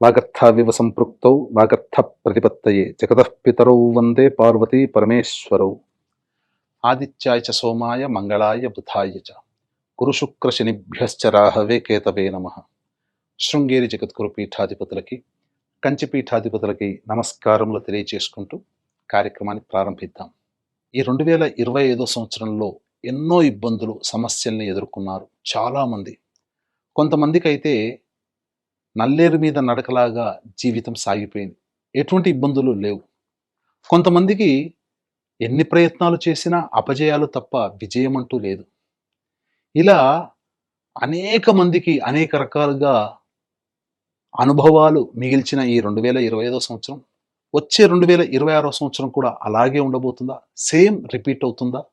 వాగర్థావివ సంపృక్తౌ వాగర్థ ప్రతిపత్తయే జగతః పితరౌ వందే పార్వతీ పరమేశ్వరౌ ఆదిత్యాయ చ సోమాయ మంగళాయ బుధాయ చ గురుశుక్ర రాహవే కేతవే నమ శృంగేరి జగద్గురు పీఠాధిపతులకి కంచి పీఠాధిపతులకి నమస్కారములు తెలియచేసుకుంటూ కార్యక్రమాన్ని ప్రారంభిద్దాం. ఈ రెండు వేల ఇరవై ఐదో సంవత్సరంలో ఎన్నో ఇబ్బందులు సమస్యల్ని ఎదుర్కొన్నారు చాలామంది. కొంతమందికి అయితే నల్లేరు మీద నడకలాగా జీవితం సాగిపోయింది. ఎటువంటి ఇబ్బందులు లేవు. కొంతమందికి ఎన్ని ప్రయత్నాలు చేసినా అపజయాలు తప్ప విజయం అంటూ లేదు. ఇలా అనేక మందికి అనేక రకాలుగా అనుభవాలు మిగిల్చిన ఈ రెండు వేల ఇరవై ఐదో సంవత్సరం వచ్చే రెండు వేల ఇరవై ఆరో సంవత్సరం కూడా అలాగే ఉండబోతుందా? సేమ్ రిపీట్ అవుతుందా?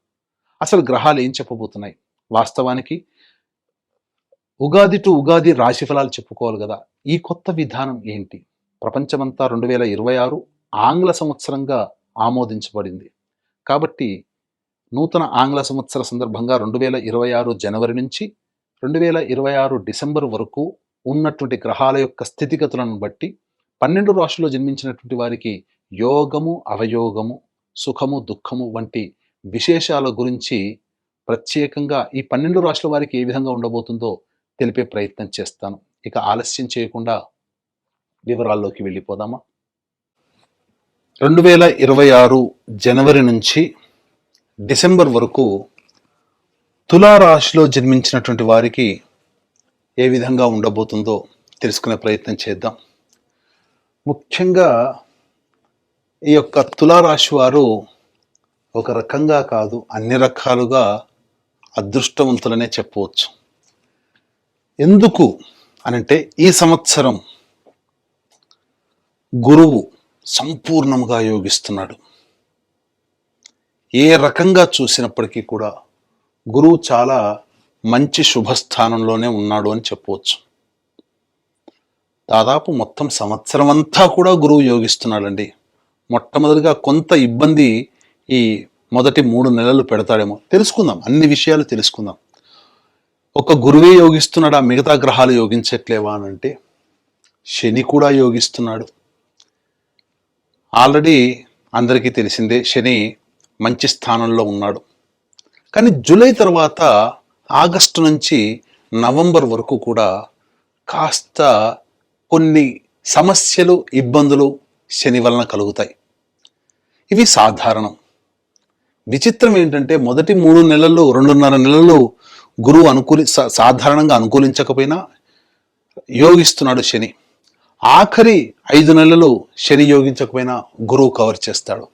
అసలు గ్రహాలు ఏం చెప్పబోతున్నాయి? వాస్తవానికి ఉగాది టు ఉగాది రాశి ఫలాలు చెప్పుకోవాలి కదా. ఈ కొత్త విధానం ఏంటి? ప్రపంచమంతా రెండు వేల ఇరవై ఆరు ఆంగ్ల సంవత్సరంగా ఆమోదించబడింది. కాబట్టి నూతన ఆంగ్ల సంవత్సర సందర్భంగా రెండు వేల ఇరవై ఆరు జనవరి నుంచి రెండు వేల ఇరవై ఆరు డిసెంబర్ వరకు ఉన్నటువంటి గ్రహాల యొక్క స్థితిగతులను బట్టి పన్నెండు రాశుల్లో జన్మించినటువంటి వారికి యోగము అవయోగము సుఖము దుఃఖము వంటి విశేషాల గురించి ప్రత్యేకంగా ఈ పన్నెండు రాశుల వారికి ఏ విధంగా ఉండబోతుందో తెలిపే ప్రయత్నం చేస్తాను. ఇక ఆలస్యం చేయకుండా వివరాల్లోకి వెళ్ళిపోదామా? రెండు వేల ఇరవై ఆరు జనవరి నుంచి డిసెంబర్ వరకు తులారాశిలో జన్మించినటువంటి వారికి ఏ విధంగా ఉండబోతుందో తెలుసుకునే ప్రయత్నం చేద్దాం. ముఖ్యంగా ఈ యొక్క తులారాశి వారు ఒక రకంగా కాదు అన్ని రకాలుగా అదృష్టవంతులనే చెప్పవచ్చు. ఎందుకు అనంటే ఈ సంవత్సరం గురువు సంపూర్ణంగా యోగిస్తున్నాడు. ఏ రకంగా చూసినప్పటికీ కూడా గురువు చాలా మంచి శుభస్థానంలోనే ఉన్నాడు అని చెప్పవచ్చు. దాదాపు మొత్తం సంవత్సరం అంతా కూడా గురువు యోగిస్తున్నాడండి. మొట్టమొదటిగా కొంత ఇబ్బంది ఈ మొదటి మూడు నెలలు పెడతాడేమో. తెలుసుకుందాం అన్ని విషయాలు తెలుసుకుందాం. ఒక గురువే యోగిస్తున్నాడా మిగతా గ్రహాలు యోగించట్లేవా అని అంటే శని కూడా యోగిస్తున్నాడు. ఆల్రెడీ అందరికీ తెలిసిందే శని మంచి స్థానంలో ఉన్నాడు. కానీ జూలై తర్వాత ఆగస్టు నుంచి నవంబర్ వరకు కూడా కాస్త కొన్ని సమస్యలు ఇబ్బందులు శని వలన కలుగుతాయి. ఇవి సాధారణం. విచిత్రం ఏంటంటే మొదటి మూడు నెలలు రెండున్నర నెలలు గురువు అనుకూలి సా- సాధారణంగా అనుకూలించకపోయినా యోగిస్తున్నాడు శని. ఆఖరి ఐదు నెలలు శని యోగించకపోయినా గురువు కవర్ చేస్తాడు.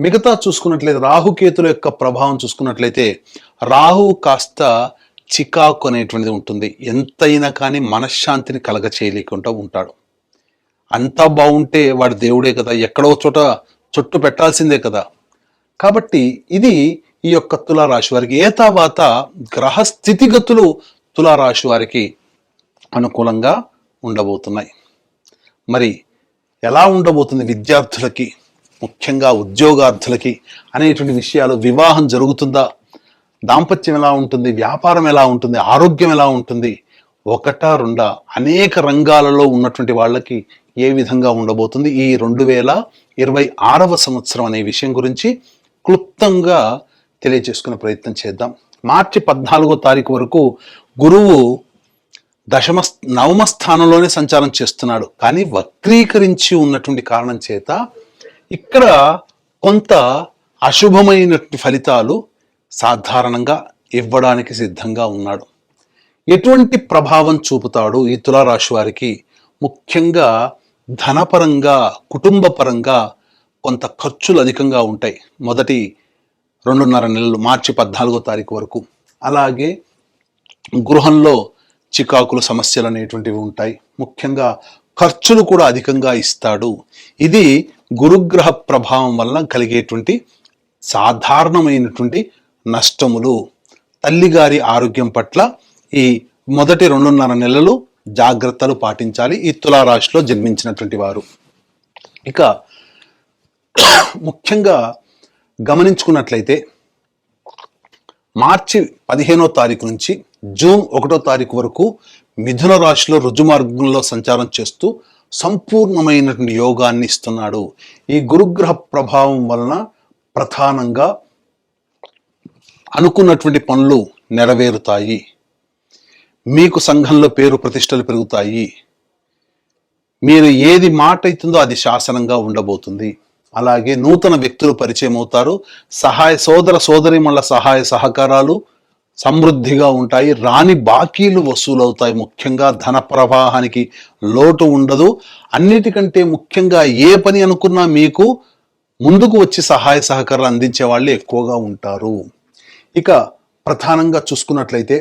మిగతా చూసుకున్నట్లయితే రాహుకేతుల యొక్క ప్రభావం చూసుకున్నట్లయితే రాహు కాస్త చికాకు అనేటువంటిది ఉంటుంది. ఎంతైనా కానీ మనశ్శాంతిని కలగ చేయలేకుండా ఉంటాడు. అంతా బాగుంటే వాడు దేవుడే కదా ఎక్కడో చోట చుట్టు పెట్టాల్సిందే కదా. కాబట్టి ఇది ఈ యొక్క తులారాశి వారికి ఏ తర్వాత గ్రహ స్థితిగతులు తులారాశి వారికి అనుకూలంగా ఉండబోతున్నాయి. మరి ఎలా ఉండబోతుంది విద్యార్థులకి ముఖ్యంగా ఉద్యోగార్థులకి అనేటువంటి విషయాలు? వివాహం జరుగుతుందా? దాంపత్యం ఎలా ఉంటుంది? వ్యాపారం ఎలా ఉంటుంది? ఆరోగ్యం ఎలా ఉంటుంది? ఒకటా రెండా? అనేక రంగాలలో ఉన్నటువంటి వాళ్ళకి ఏ విధంగా ఉండబోతుంది? ఈ రెండు వేల ఇరవై ఆరవ సంవత్సరం అనే విషయం గురించి క్లుప్తంగా తెలియజేసుకునే ప్రయత్నం చేద్దాం. మార్చి పద్నాలుగో తారీఖు వరకు గురువు దశమ నవమ స్థానంలోనే సంచారం చేస్తున్నాడు. కానీ వక్రీకరించి ఉన్నటువంటి కారణం చేత ఇక్కడ కొంత అశుభమైనటువంటి ఫలితాలు సాధారణంగా ఇవ్వడానికి సిద్ధంగా ఉన్నాడు. ఎటువంటి ప్రభావం చూపుతాడు ఈ తులారాశి వారికి? ముఖ్యంగా ధనపరంగా కుటుంబపరంగా కొంత ఖర్చులు అధికంగా ఉంటాయి. మొదటి రెండున్నర నెలలు మార్చి పద్నాలుగో తారీఖు వరకు. అలాగే గృహంలో చికాకులు సమస్యలు అనేటువంటివి ఉంటాయి. ముఖ్యంగా ఖర్చులు కూడా అధికంగా ఇస్తాడు. ఇది గురుగ్రహ ప్రభావం వలన కలిగేటువంటి సాధారణమైనటువంటి నష్టములు. తల్లిగారి ఆరోగ్యం పట్ల ఈ మొదటి రెండున్నర నెలలు జాగ్రత్తలు పాటించాలి. ఈ తులారాశిలో జన్మించినటువంటి వారు. ఇక ముఖ్యంగా గమనించుకున్నట్లయితే మార్చి పదిహేనో తారీఖు నుంచి జూన్ ఒకటో తారీఖు వరకు మిథున రాశిలో రుజుమార్గంలో సంచారం చేస్తూ సంపూర్ణమైనటువంటి యోగాన్ని ఇస్తున్నాడు. ఈ గురుగ్రహ ప్రభావం వలన ప్రధానంగా అనుకున్నటువంటి పనులు నెరవేరుతాయి. మీకు సంఘంలో పేరు ప్రతిష్టలు పెరుగుతాయి. మీరు ఏది మాట అవుతుందో అది శాసనంగా ఉండబోతుంది. అలాగే నూతన వ్యక్తులు పరిచయం అవుతారు. సహాయ సోదర సోదరిమళ్ళ సహాయ సహకారాలు సమృద్ధిగా ఉంటాయి. రాని బాకీలు వసూలవుతాయి. ముఖ్యంగా ధన ప్రవాహానికి లోటు ఉండదు. అన్నిటికంటే ముఖ్యంగా ఏ పని అనుకున్నా మీకు ముందుకు వచ్చి సహాయ సహకారాలు అందించే వాళ్ళు ఎక్కువగా ఉంటారు. ఇక ప్రధానంగా చూసుకున్నట్లయితే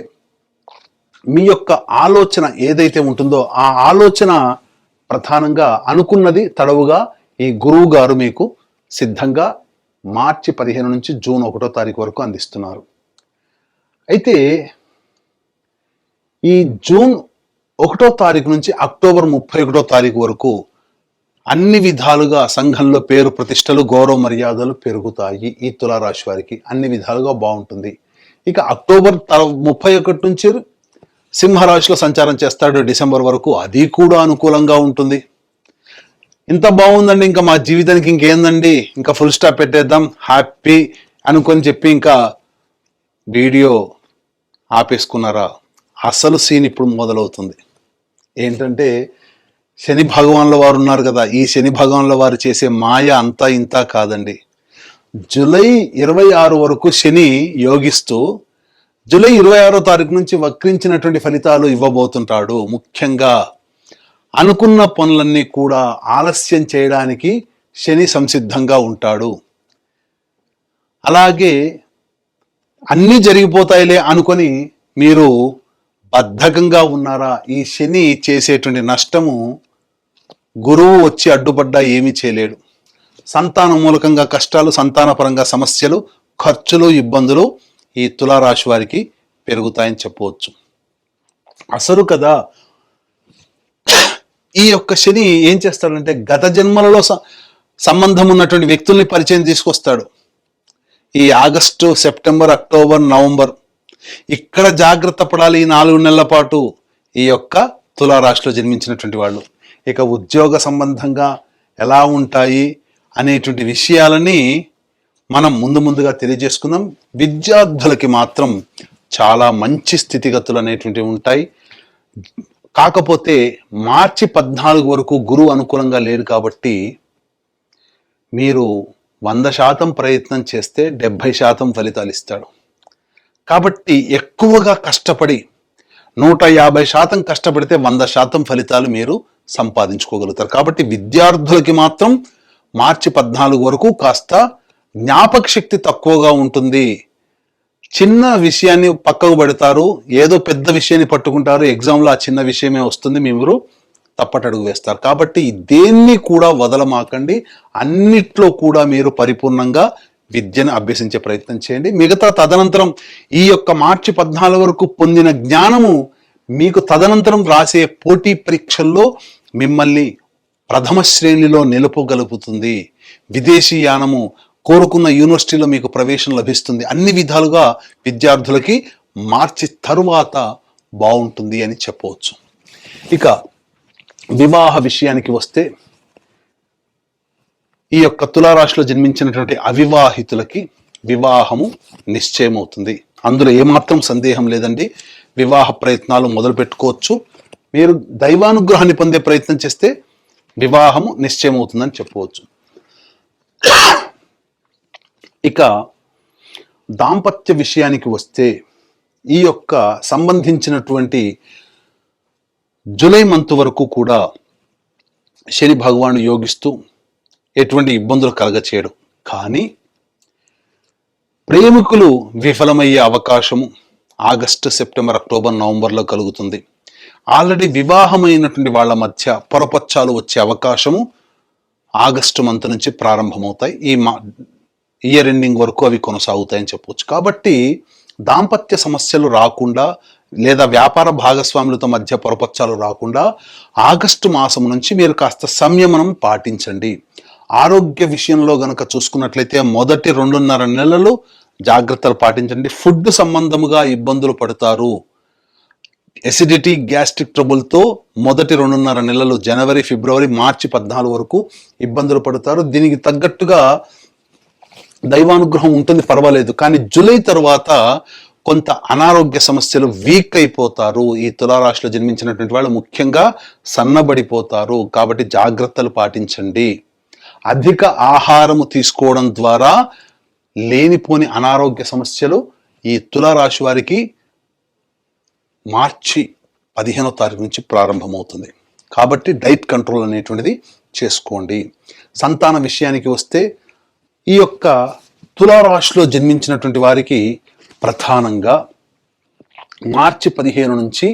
మీ యొక్క ఆలోచన ఏదైతే ఉంటుందో ఆ ఆలోచన ప్రధానంగా అనుకున్నది తడవుగా ఈ గురువు గారు మీకు సిద్ధంగా మార్చి పదిహేను నుంచి జూన్ ఒకటో తారీఖు వరకు అందిస్తున్నారు. అయితే ఈ జూన్ ఒకటో తారీఖు నుంచి అక్టోబర్ ముప్పై ఒకటో తారీఖు వరకు అన్ని విధాలుగా సంఘంలో పేరు ప్రతిష్టలు గౌరవ మర్యాదలు పెరుగుతాయి ఈ తులారాశి వారికి. అన్ని విధాలుగా బాగుంటుంది. ఇక అక్టోబర్ ముప్పై ఒకటి నుంచి సింహరాశిలో సంచారం చేస్తాడు. డిసెంబర్ వరకు అది కూడా అనుకూలంగా ఉంటుంది. ఇంత బాగుందండి ఇంకా మా జీవితానికి ఇంకేందండి? ఇంకా ఫుల్ స్టాప్ పెట్టేద్దాం. హ్యాపీ అనుకొని చెప్పి ఇంకా వీడియో ఆపేసుకున్నారా? అసలు సీన్ ఇప్పుడు మొదలవుతుంది. ఏంటంటే శని భగవాన్ల వారు ఉన్నారు కదా ఈ శని భగవాన్ల వారు చేసే మాయ అంతా ఇంత కాదండి. జూలై ఇరవై ఆరు వరకు శని యోగిస్తూ జూలై ఇరవై ఆరో తారీఖు నుంచి వక్రించినటువంటి ఫలితాలు ఇవ్వబోతుంటాడు. ముఖ్యంగా అనుకున్న పనులన్నీ కూడా ఆలస్యం చేయడానికి శని సంసిద్ధంగా ఉంటాడు. అలాగే అన్నీ జరిగిపోతాయిలే అనుకొని మీరు బద్ధకంగా ఉన్నారా? ఈ శని చేసేటువంటి నష్టము గురువు వచ్చి అడ్డుపడ్డా ఏమీ చేయలేడు. సంతాన మూలకంగా కష్టాలు సంతానపరంగా సమస్యలు ఖర్చులు ఇబ్బందులు ఈ తులారాశి వారికి పెరుగుతాయని చెప్పవచ్చు. అసలు కదా ఈ యొక్క శని ఏం చేస్తాడంటే గత జన్మలలో సంబంధం ఉన్నటువంటి వ్యక్తుల్ని పరిచయం తీసుకొస్తాడు. ఈ ఆగస్టు సెప్టెంబర్ అక్టోబర్ నవంబర్ ఇక్కడ జాగ్రత్త పడాలి ఈ నాలుగు నెలల పాటు ఈ యొక్క తులారాశిలో జన్మించినటువంటి వాళ్ళు. ఇక ఉద్యోగ సంబంధంగా ఎలా ఉంటాయి అనేటువంటి విషయాలని మనం ముందు ముందుగా తెలియజేసుకుందాం. విద్యార్థులకి మాత్రం చాలా మంచి స్థితిగతులు అనేటువంటివి ఉంటాయి. కాకపోతే మార్చి పద్నాలుగు వరకు గురువు అనుకూలంగా లేరు కాబట్టి మీరు వంద శాతం ప్రయత్నం చేస్తే డెబ్భై శాతం ఫలితాలు ఇస్తాడు. కాబట్టి ఎక్కువగా కష్టపడి నూట యాభై శాతం కష్టపడితే వంద శాతం ఫలితాలు మీరు సంపాదించుకోగలుగుతారు. కాబట్టి విద్యార్థులకి మాత్రం మార్చి పద్నాలుగు వరకు కాస్త జ్ఞాపక శక్తి తక్కువగా ఉంటుంది. చిన్న విషయాన్ని పక్కకు పెడతారు ఏదో పెద్ద విషయాన్ని పట్టుకుంటారు ఎగ్జామ్లో ఆ చిన్న విషయమే వస్తుంది మీరు తప్పటడుగు వేస్తారు. కాబట్టి దేన్ని కూడా వదలమాకండి అన్నిట్లో కూడా మీరు పరిపూర్ణంగా విద్యను అభ్యసించే ప్రయత్నం చేయండి. మిగతా తదనంతరం ఈ యొక్క మార్చి పద్నాలుగు వరకు పొందిన జ్ఞానము మీకు తదనంతరం రాసే పోటీ పరీక్షల్లో మిమ్మల్ని ప్రథమ శ్రేణిలో నిలుపగలుగుతుంది విదేశీ యానము కోరుకున్న యూనివర్సిటీలో మీకు ప్రవేశం లభిస్తుంది. అన్ని విధాలుగా విద్యార్థులకి మార్చి తరువాత బాగుంటుంది అని చెప్పవచ్చు. ఇక వివాహ విషయానికి వస్తే ఈ యొక్క తులారాశిలో జన్మించినటువంటి అవివాహితులకి వివాహము నిశ్చయమవుతుంది. అందులో ఏమాత్రం సందేహం లేదండి. వివాహ ప్రయత్నాలు మొదలు పెట్టుకోవచ్చు. మీరు దైవానుగ్రహాన్ని పొందే ప్రయత్నం చేస్తే వివాహము నిశ్చయమవుతుందని చెప్పవచ్చు. ఇక దాంపత్య విషయానికి వస్తే ఈ యొక్క సంబంధించినటువంటి జూలై మంత్ వరకు కూడా శని భగవాను యోగిస్తూ ఎటువంటి ఇబ్బందులు కలగచేయడు. కానీ ప్రేమికులు విఫలమయ్యే అవకాశము ఆగస్టు సెప్టెంబర్ అక్టోబర్ నవంబర్లో కలుగుతుంది. ఆల్రెడీ వివాహమైనటువంటి వాళ్ళ మధ్య పొరపచ్చాలు వచ్చే అవకాశము ఆగస్టు మంత్ నుంచి ప్రారంభమవుతాయి. ఈ మా ఇయర్ ఎండింగ్ వరకు అవి కొనసాగుతాయని చెప్పవచ్చు కాబట్టి దాంపత్య సమస్యలు రాకుండా లేదా వ్యాపార భాగస్వాములతో మధ్య పొరపచ్చాలు రాకుండా ఆగస్టు మాసం నుంచి మీరు కాస్త సంయమనం పాటించండి. ఆరోగ్య విషయంలో గనక చూసుకున్నట్లయితే మొదటి రెండున్నర నెలలు జాగ్రత్తలు పాటించండి. ఫుడ్ సంబంధముగా ఇబ్బందులు పడతారు. ఎసిడిటీ గ్యాస్ట్రిక్ ట్రబుల్తో మొదటి రెండున్నర నెలలు జనవరి ఫిబ్రవరి మార్చి పద్నాలుగు వరకు ఇబ్బందులు పడతారు. దీనికి తగ్గట్టుగా దైవానుగ్రహం ఉంటుంది పర్వాలేదు. కానీ జూలై తర్వాత కొంత అనారోగ్య సమస్యలు వీక్ అయిపోతారు. ఈ తులారాశిలో జన్మించినటువంటి వాళ్ళు ముఖ్యంగా సన్నబడిపోతారు. కాబట్టి జాగ్రత్తలు పాటించండి. అధిక ఆహారము తీసుకోవడం ద్వారా లేనిపోని అనారోగ్య సమస్యలు ఈ తులారాశి వారికి మార్చి పదిహేనో తారీఖు నుంచి ప్రారంభమవుతుంది. కాబట్టి డైట్ కంట్రోల్ అనేటువంటిది చేసుకోండి. సంతాన విషయానికి వస్తే ఈ యొక్క తులారాశిలో జన్మించినటువంటి వారికి ప్రధానంగా మార్చి పదిహేను నుంచి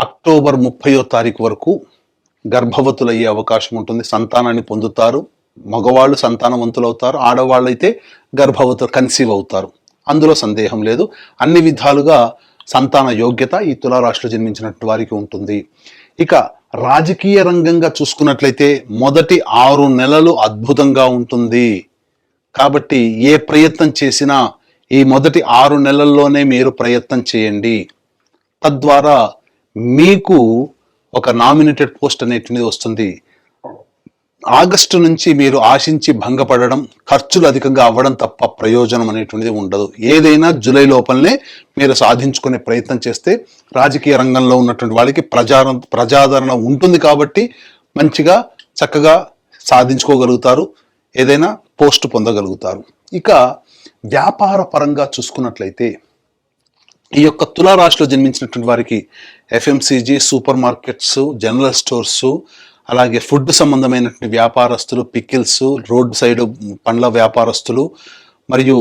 అక్టోబర్ ముప్పయో తారీఖు వరకు గర్భవతులయ్యే అవకాశం ఉంటుంది. సంతానాన్ని పొందుతారు. మగవాళ్ళు సంతానవంతులు అవుతారు ఆడవాళ్ళు అయితే గర్భవతులు కన్సీవ్ అవుతారు. అందులో సందేహం లేదు. అన్ని విధాలుగా సంతాన యోగ్యత ఈ తులారాశిలో జన్మించినటువంటి వారికి ఉంటుంది. ఇక రాజకీయ రంగంగా చూసుకున్నట్లయితే మొదటి ఆరు నెలలు అద్భుతంగా ఉంటుంది. కాబట్టి ఏ ప్రయత్నం చేసినా ఈ మొదటి ఆరు నెలల్లోనే మీరు ప్రయత్నం చేయండి. తద్వారా మీకు ఒక నామినేటెడ్ పోస్ట్ అనేటువంటిది వస్తుంది. ఆగస్టు నుంచి మీరు ఆశించి భంగపడడం ఖర్చులు అధికంగా అవ్వడం తప్ప ప్రయోజనం అనేటువంటిది ఉండదు. ఏదైనా జూలై లోపలనే మీరు సాధించుకునే ప్రయత్నం చేస్తే రాజకీయ రంగంలో ఉన్నటువంటి వాళ్ళకి ప్రజా ప్రజాదరణ ఉంటుంది కాబట్టి మంచిగా చక్కగా సాధించుకోగలుగుతారు. ఏదైనా పోస్ట్ పొందగలుగుతారు. ఇక వ్యాపార పరంగా చూసుకున్నట్లయితే ఈ యొక్క తులారాశిలో జన్మించినటువంటి వారికి FMCG super markets general stores అలాగే ఫుడ్ సంబంధమైనటువంటి వ్యాపారస్తులు పికిల్స్ రోడ్ సైడ్ పండ్ల వ్యాపారస్తులు మరియు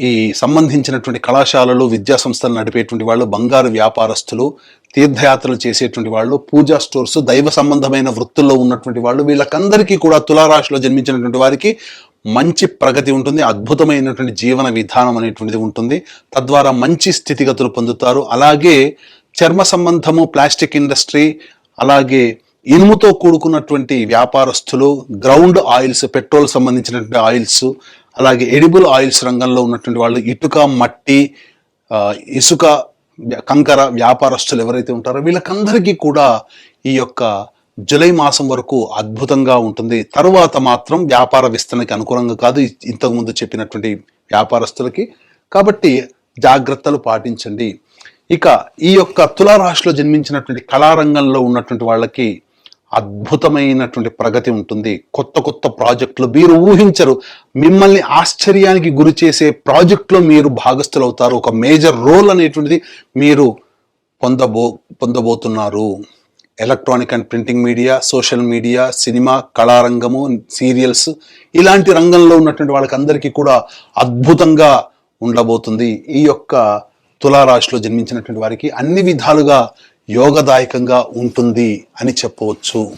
ఈ సంబంధించినటువంటి కళాశాలలు విద్యా సంస్థలు నడిపేటువంటి వాళ్ళు బంగారు వ్యాపారస్తులు తీర్థయాత్రలు చేసేటువంటి వాళ్ళు పూజా స్టోర్స్ దైవ సంబంధమైన వృత్తుల్లో ఉన్నటువంటి వాళ్ళు వీళ్ళకందరికీ కూడా తులారాశిలో జన్మించినటువంటి వారికి మంచి ప్రగతి ఉంటుంది అద్భుతమైనటువంటి జీవన విధానం అనేటువంటిది ఉంటుంది. తద్వారా మంచి స్థితిగతులు పొందుతారు. అలాగే చర్మ సంబంధము ప్లాస్టిక్ ఇండస్ట్రీ అలాగే ఇనుముతో కూడుకున్నటువంటి వ్యాపారస్తులు గ్రౌండ్ ఆయిల్స్ పెట్రోల్ సంబంధించినటువంటి ఆయిల్స్ అలాగే ఎడిబుల్ ఆయిల్స్ రంగంలో ఉన్నటువంటి వాళ్ళు ఇటుక మట్టి ఇసుక కంకర వ్యాపారస్తులు ఎవరైతే ఉంటారో వీళ్ళకందరికీ కూడా ఈ యొక్క జూలై మాసం వరకు అద్భుతంగా ఉంటుంది. తరువాత మాత్రం వ్యాపార విస్తరణకి అనుకూలంగా కాదు ఇంతకుముందు చెప్పినటువంటి వ్యాపారస్తులకి. కాబట్టి జాగ్రత్తలు పాటించండి. ఇక ఈ యొక్క తులారాశిలో జన్మించినటువంటి కళారంగంలో ఉన్నటువంటి వాళ్ళకి అద్భుతమైనటువంటి ప్రగతి ఉంటుంది. కొత్త కొత్త ప్రాజెక్టులు మీరు ఊహించరు. మిమ్మల్ని ఆశ్చర్యానికి గురి చేసే ప్రాజెక్టులో మీరు భాగస్థులు అవుతారు ఒక మేజర్ రోల్ అనేటువంటిది మీరు పొందబో పొందబోతున్నారు. Electronic and printing media social media cinema కళారంగము serials ఇలాంటి రంగంలో ఉన్నటువంటి వాళ్ళకందరికీ కూడా అద్భుతంగా ఉండబోతుంది. ఈ యొక్క తులారాశిలో జన్మించినటువంటి వారికి అన్ని విధాలుగా యోగదాయకంగా ఉంటుంది అని చెప్పవచ్చు.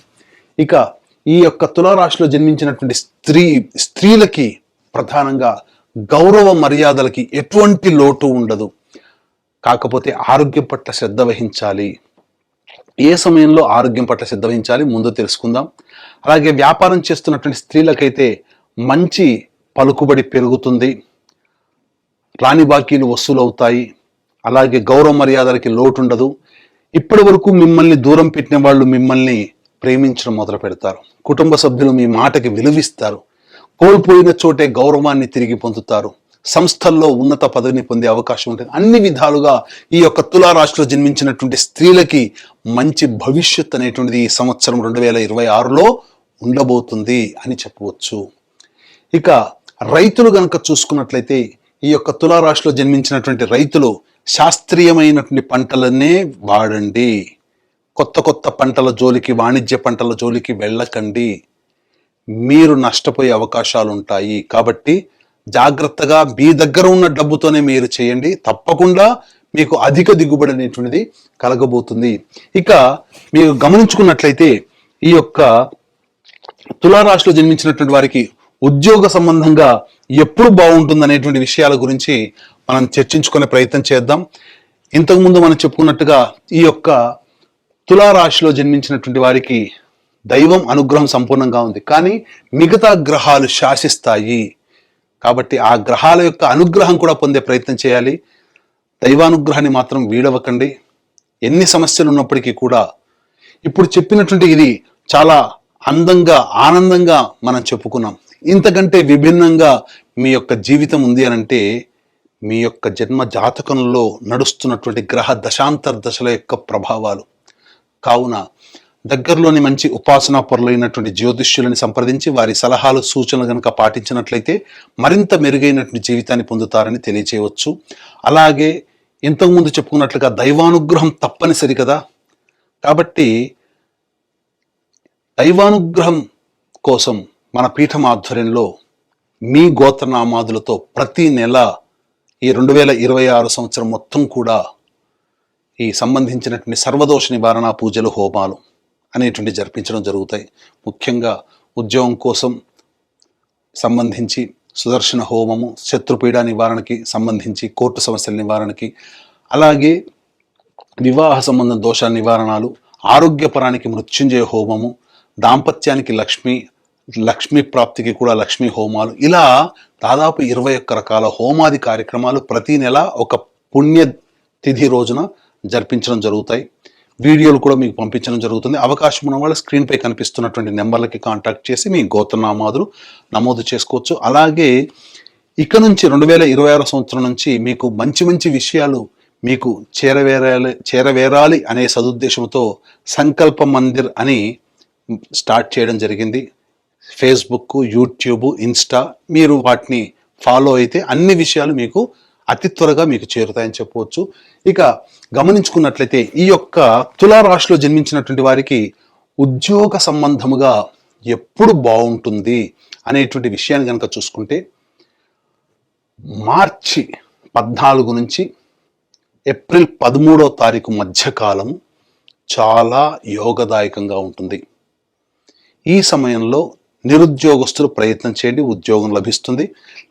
ఇక ఈ యొక్క తులారాశిలో జన్మించినటువంటి స్త్రీ స్త్రీలకి ప్రధానంగా గౌరవ మర్యాదలకి ఎటువంటి లోటు ఉండదు. కాకపోతే ఆరోగ్యం పట్ల శ్రద్ధ వహించాలి. ఏ సమయంలో ఆరోగ్యం పట్ల శ్రద్ధ వహించాలి ముందు తెలుసుకుందాం. అలాగే వ్యాపారం చేస్తున్నటువంటి స్త్రీలకైతే మంచి పలుకుబడి పెరుగుతుంది. రాని బాకీలు వసూలు అవుతాయి అలాగే గౌరవ మర్యాదలకి లోటు ఉండదు. ఇప్పటి వరకు మిమ్మల్ని దూరం పెట్టిన వాళ్ళు మిమ్మల్ని ప్రేమించడం మొదలు పెడతారు. కుటుంబ సభ్యులు మీ మాటకి విలువిస్తారు. కోల్పోయిన చోటే గౌరవాన్ని తిరిగి పొందుతారు. సంస్థల్లో ఉన్నత పదవిని పొందే అవకాశం ఉంటుంది. అన్ని విధాలుగా ఈ యొక్క తులారాశిలో జన్మించినటువంటి స్త్రీలకి మంచి భవిష్యత్ అనేటువంటిది ఈ సంవత్సరం రెండు వేల ఇరవై ఆరులో ఉండబోతుంది అని చెప్పవచ్చు. ఇక రైతులు గనక చూసుకున్నట్లయితే ఈ యొక్క తులారాశిలో జన్మించినటువంటి రైతులు శాస్త్రీయమైనటువంటి పంటలనే వాడండి. కొత్త కొత్త పంటల జోలికి వాణిజ్య పంటల జోలికి వెళ్ళకండి. మీరు నష్టపోయే అవకాశాలు ఉంటాయి కాబట్టి జాగ్రత్తగా మీ దగ్గర ఉన్న డబ్బుతోనే మీరు చేయండి. తప్పకుండా మీకు అధిక దిగుబడి అనేటువంటిది కలగబోతుంది. ఇక మీరు గమనించుకున్నట్లయితే ఈ యొక్క తులారాశిలో జన్మించినటువంటి వారికి ఉద్యోగ సంబంధంగా ఎప్పుడు బాగుంటుంది అనేటువంటి విషయాల గురించి మనం చర్చించుకునే ప్రయత్నం చేద్దాం. ఇంతకుముందు మనం చెప్పుకున్నట్టుగా ఈ యొక్క తులారాశిలో జన్మించినటువంటి వారికి దైవం అనుగ్రహం సంపూర్ణంగా ఉంది. కానీ మిగతా గ్రహాలు శాసిస్తాయి. కాబట్టి ఆ గ్రహాల యొక్క అనుగ్రహం కూడా పొందే ప్రయత్నం చేయాలి. దైవానుగ్రహాన్ని మాత్రం వీడవకండి. ఎన్ని సమస్యలు ఉన్నప్పటికీ కూడా ఇప్పుడు చెప్పినటువంటి ఇది చాలా అందంగా ఆనందంగా మనం చెప్పుకున్నాం. ఇంతకంటే విభిన్నంగా మీ యొక్క జీవితం ఉంది అని అంటే మీ యొక్క జన్మ జాతకంలో నడుస్తున్నటువంటి గ్రహ దశాంతర దశల యొక్క ప్రభావాలు. కావున దగ్గరలోని మంచి ఉపాసనా పొరలైనటువంటి జ్యోతిష్యులని సంప్రదించి వారి సలహాలు సూచనలు కనుక పాటించినట్లయితే మరింత మెరుగైనటువంటి జీవితాన్ని పొందుతారని తెలియచేయవచ్చు. అలాగే ఇంతకుముందు చెప్పుకున్నట్లుగా దైవానుగ్రహం తప్పనిసరి కదా. కాబట్టి దైవానుగ్రహం కోసం మన పీఠం ఆధ్వర్యంలో మీ గోత్రనామాదులతో ప్రతి నెల ఈ రెండు వేల ఇరవై ఆరు సంవత్సరం మొత్తం కూడా ఈ సంబంధించినటువంటి సర్వదోష నివారణ పూజలు హోమాలు అనేటువంటి జరిపించడం జరుగుతాయి. ముఖ్యంగా ఉద్యోగం కోసం సంబంధించి సుదర్శన హోమము శత్రుపీడ నివారణకి సంబంధించి కోర్టు సమస్యల నివారణకి అలాగే వివాహ సంబంధ దోష నివారణలు ఆరోగ్యపరానికి మృత్యుంజయ హోమము దాంపత్యానికి లక్ష్మి లక్ష్మీ ప్రాప్తికి కూడా లక్ష్మీ హోమాలు. ఇలా దాదాపు ఇరవై ఒక్క రకాల హోమాది కార్యక్రమాలు ప్రతి నెల ఒక పుణ్య తిథి రోజున జరిపించడం జరుగుతాయి. వీడియోలు కూడా మీకు పంపించడం జరుగుతుంది. అవకాశం ఉన్న వాళ్ళు స్క్రీన్పై కనిపిస్తున్నటువంటి నెంబర్లకి కాంటాక్ట్ చేసి మీ గోత్రనామాదులు నమోదు చేసుకోవచ్చు. అలాగే ఇక నుంచి రెండు వేల ఇరవై ఆరో సంవత్సరం నుంచి మీకు మంచి మంచి విషయాలు మీకు చేరవేరాలి చేరవేరాలి అనే సదుద్దేశంతో సంకల్ప మందిర్ అని స్టార్ట్ చేయడం జరిగింది. ఫేస్బుక్ యూట్యూబ్ ఇన్స్టా మీరు వాటిని ఫాలో అయితే అన్ని విషయాలు మీకు అతి త్వరగా మీకు చేరుతాయని చెప్పవచ్చు. ఇక గమనించుకున్నట్లయితే ఈ యొక్క తులారాశిలో జన్మించినటువంటి వారికి ఉద్యోగ సంబంధముగా ఎప్పుడు బాగుంటుంది అనేటువంటి విషయాన్ని కనుక చూసుకుంటే మార్చి పద్నాలుగు నుంచి ఏప్రిల్ పదమూడో తారీఖు మధ్యకాలం చాలా యోగదాయకంగా ఉంటుంది. ఈ సమయంలో నిరుద్యోగస్తులు ప్రయత్నం చేయండి ఉద్యోగం లభిస్తుంది.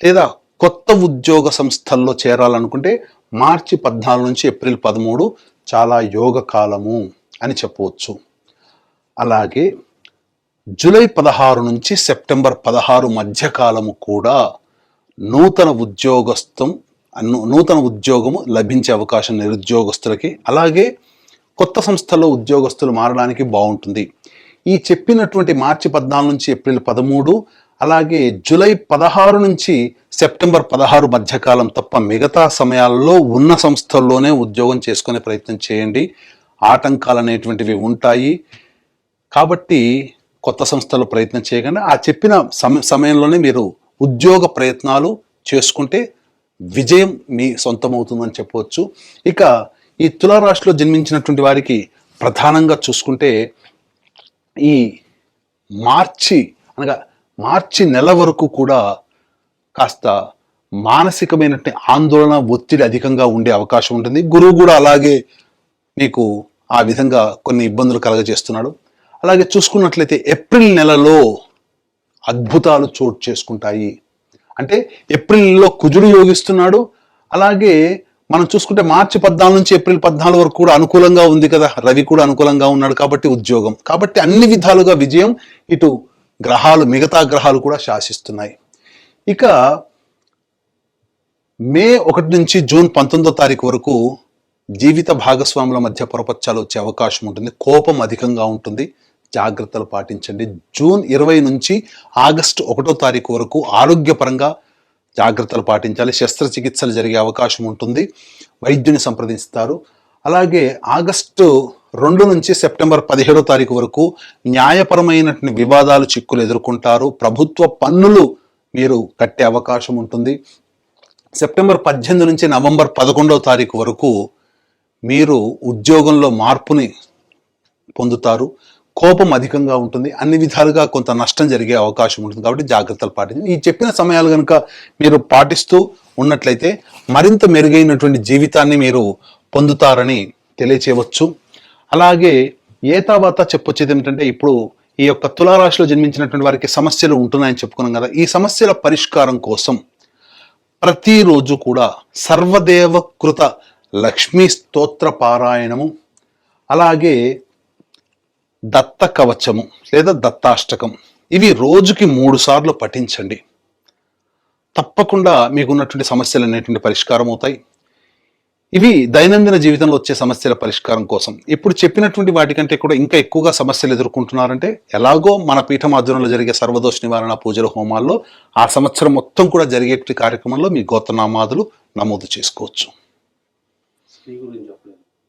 లేదా కొత్త ఉద్యోగ సంస్థల్లో చేరాలనుకుంటే మార్చి పద్నాలుగు నుంచి ఏప్రిల్ పదమూడు చాలా యోగ కాలము అని చెప్పవచ్చు. అలాగే జూలై పదహారు నుంచి సెప్టెంబర్ పదహారు మధ్యకాలము కూడా నూతన ఉద్యోగస్థం నూతన ఉద్యోగము లభించే అవకాశం నిరుద్యోగస్తులకి. అలాగే కొత్త సంస్థల్లో ఉద్యోగస్తులు మారడానికి బాగుంటుంది. ఈ చెప్పినటువంటి మార్చి పద్నాలుగు నుంచి ఏప్రిల్ పదమూడు అలాగే జూలై పదహారు నుంచి సెప్టెంబర్ పదహారు మధ్యకాలం తప్ప మిగతా సమయాల్లో ఉన్న సంస్థల్లోనే ఉద్యోగం చేసుకునే ప్రయత్నం చేయండి. ఆటంకాలు అనేటువంటివి ఉంటాయి. కాబట్టి కొత్త సంస్థలు ప్రయత్నం చేయకుండా. ఆ చెప్పిన సమ సమయంలోనే మీరు ఉద్యోగ ప్రయత్నాలు చేసుకుంటే విజయం మీ సొంతమవుతుందని చెప్పవచ్చు. ఇక ఈ తులారాశిలో జన్మించినటువంటి వారికి ప్రధానంగా చూసుకుంటే ఈ మార్చి అనగా మార్చి నెల వరకు కూడా కాస్త మానసికమైనటువంటి ఆందోళన ఒత్తిడి అధికంగా ఉండే అవకాశం ఉంటుంది. గురువు కూడా అలాగే మీకు ఆ విధంగా కొన్ని ఇబ్బందులు కలగజేస్తున్నాడు. అలాగే చూసుకున్నట్లయితే ఏప్రిల్ నెలలో అద్భుతాలు చోటు చేసుకుంటాయి. అంటే ఏప్రిల్ కుజుడు యోగిస్తున్నాడు. అలాగే మనం చూసుకుంటే మార్చి పద్నాలుగు నుంచి ఏప్రిల్ పద్నాలుగు వరకు కూడా అనుకూలంగా ఉంది కదా. రవి కూడా అనుకూలంగా ఉన్నాడు కాబట్టి ఉద్యోగం. కాబట్టి అన్ని విధాలుగా విజయం ఇటు గ్రహాలు మిగతా గ్రహాలు కూడా శాసిస్తున్నాయి. ఇక మే ఒకటి నుంచి జూన్ పంతొమ్మిదో తారీఖు వరకు జీవిత భాగస్వాముల మధ్య పొరపచ్చాలు వచ్చే అవకాశం ఉంటుంది. కోపం అధికంగా ఉంటుంది. జాగ్రత్తలు పాటించండి. జూన్ ఇరవై నుంచి ఆగస్టు ఒకటో తారీఖు వరకు ఆరోగ్యపరంగా జాగ్రత్తలు పాటించాలి శస్త్రచికిత్సలు జరిగే అవకాశం ఉంటుంది వైద్యుని సంప్రదిస్తారు. అలాగే ఆగస్టు రెండు నుంచి సెప్టెంబర్ పదిహేడో తారీఖు వరకు న్యాయపరమైనటువంటి వివాదాలు చిక్కులు ఎదుర్కొంటారు. ప్రభుత్వ పన్నులు మీరు కట్టే అవకాశం ఉంటుంది. సెప్టెంబర్ పద్దెనిమిది నుంచి నవంబర్ పదకొండవ తారీఖు వరకు మీరు ఉద్యోగంలో మార్పుని పొందుతారు. కోపం అధికంగా ఉంటుంది. అన్ని విధాలుగా కొంత నష్టం జరిగే అవకాశం ఉంటుంది. కాబట్టి జాగ్రత్తలు పాటించండి. ఈ చెప్పిన సమయాలు కనుక మీరు పాటిస్తూ ఉన్నట్లయితే మరింత మెరుగైనటువంటి జీవితాన్ని మీరు పొందుతారని తెలియచేయవచ్చు. అలాగే ఏ తర్వాత చెప్పొచ్చేది ఏంటంటే ఇప్పుడు ఈ యొక్క తులారాశిలో జన్మించినటువంటి వారికి సమస్యలు ఉంటున్నాయని చెప్పుకున్నాం కదా. ఈ సమస్యల పరిష్కారం కోసం ప్రతిరోజు కూడా సర్వదేవకృత లక్ష్మీ స్తోత్ర పారాయణము అలాగే దత్త కవచము లేదా దత్తాష్టకం. ఇవి రోజుకి మూడు సార్లు పఠించండి. తప్పకుండా మీకున్నటువంటి సమస్యలు అనేటువంటి పరిష్కారం అవుతాయి. ఇవి దైనందిన జీవితంలో వచ్చే సమస్యల పరిష్కారం కోసం. ఇప్పుడు చెప్పినటువంటి వాటికంటే కూడా ఇంకా ఎక్కువగా సమస్యలు ఎదుర్కొంటున్నారంటే ఎలాగో మన పీఠం ఆధ్వర్యంలో జరిగే సర్వదోష నివారణ పూజల హోమాల్లో ఆ సంవత్సరం మొత్తం కూడా జరిగేటువంటి కార్యక్రమంలో మీ గోత్రనామాదులు నమోదు చేసుకోవచ్చు. గురించి